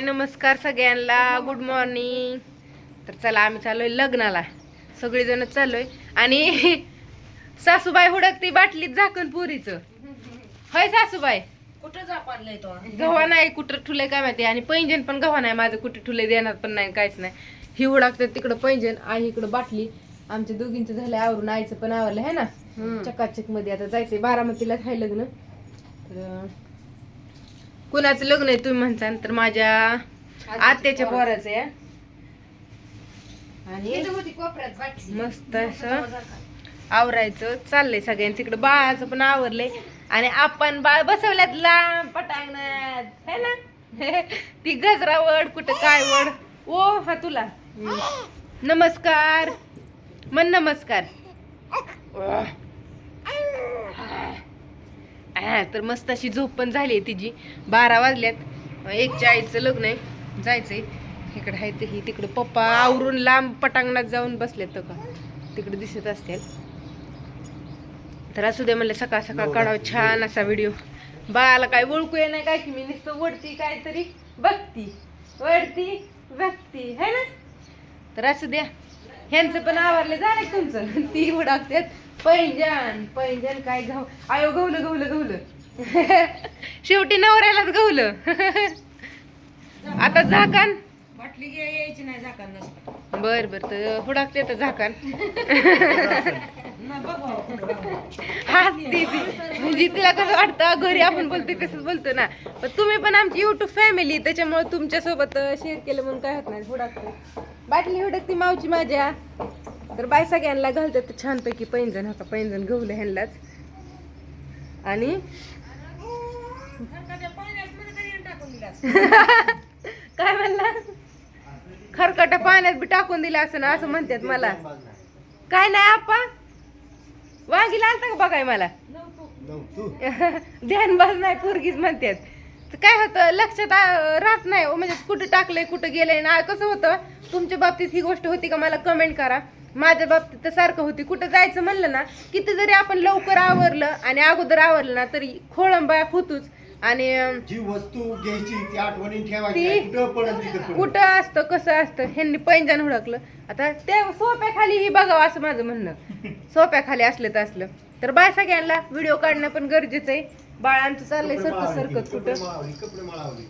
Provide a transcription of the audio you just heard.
हाय नमस्कार सगळ्यांना. Good morning तर चला आम्ही चाललोय लग्नाला. सगळेजण चाललोय. आणि सासूबाई हुडकती बाटलीत झाकण पुरीचं. होय सासूबाई? कुठं जा पाडलंय तो? गव्हा नाही कुठं ठुले काय माहिती? आणि पैंजण पण गव्हा नाही. माझं कुठे ठुले देणार पण नाही काहीच नाही. ही हुडकतात तिकडं पैंजण आणि इकडं बाटली. आमच्या दोघींचं झालं आवरून आईचं पण आवरलं है ना? चकाचकमध्ये आता जायचंय. बारामतीला आहे लग्न. तर कुणाचं लग्न आहे तुम्ही म्हणसान तर माझ्या आत्याच्या पोराचं आहे. आणि मस्त असं आवरायचं चाललंय सगळ्यांचं. इकडं बाळाचं पण आवरलंय. आणि आपण बाळ बसवल्यात लांब पटांगणात. है ना? ती गजरा वड कुठं काय वड? ओ हा तुला. नमस्कार. मन नमस्कार. हा, तर मस्त अशी झोप पण झाली आहे तिची. बारा वाजल्यात. एक चाळीसचं लग्न आहे. जायचंय. इकडे आहे ते ही तिकडे पप्पा आवरून लांब पटांगणात जाऊन बसलेत का तिकडे दिसत असतील. तर असू दे म्हणलं सकाळ सकाळ काढावं. छान असा व्हिडिओ. बाळाला काय ओळखू ये नाही काय की मी? नुसतं वडती काहीतरी बघती. वडती बघती. है ना? तर असू द्या. ह्यांचं पण आवरले. झालं तुमचं? ती उडाकतात पैंजण पैंजण काय घाव आयो गवलं गवलं गवलं शेवटी नवऱ्यालाच गवलं आता झाकण. बाटली घ्या यायची नाही झाकण नसतं. बर बर तर हुडाकते तर झाकण. ती म्हणजे तिला कसं वाटतं घरी आपण बोलतो कसं बोलतो ना. पण तुम्ही पण आमची युट्यूब फॅमिली त्याच्यामुळे तुमच्यासोबत शेअर केलं म्हणून काय होत नाही हुडाकते बाटली हुडकती मावची माझ्या. तर बाय सगळ्यांना घालतात तर छानपैकी पैंजण हो पैंजण गवलं ह्यांनाच. आणि? काय म्हणला? खरकट पाण्यात बी टाकून दिलं असं ना असं म्हणतात मला. काय नाही आपा वांगी लागता का बघाय मला? ध्यानबाज नाही पोरगीच म्हणतात. तर काय होतं लक्षात राहत नाही हो, म्हणजे कुठं टाकलंय कुठं गेलंय ना कसं होतं तुमच्या बाबतीत ही गोष्ट होती का मला कमेंट करा. माझ्या बाबतीत तर सारखं होती. कुठं जायचं म्हणलं ना किती जरी आपण लवकर आवरलं आणि अगोदर आवरलं ना तरी खोळंबा होतोच. आणि जी वस्तू घ्यायची ती आठवणी ठेवायची ती- कुठं पडत तिथं पडत. कुठं असतं कसं असतं ह्यांनी पैंजण हुडकलं. आता ते सोप्याखाली ही बघावं असं माझं म्हणणं. सोप्याखाली असलं तर असलं. तर बाय सगळ्यांना व्हिडिओ काढणं पण गरजेचं आहे. बाळ आमचं चाललंय कपडे सरकत मळावली, सरकत कपडे कुठं मळावली, कपडे मळावली.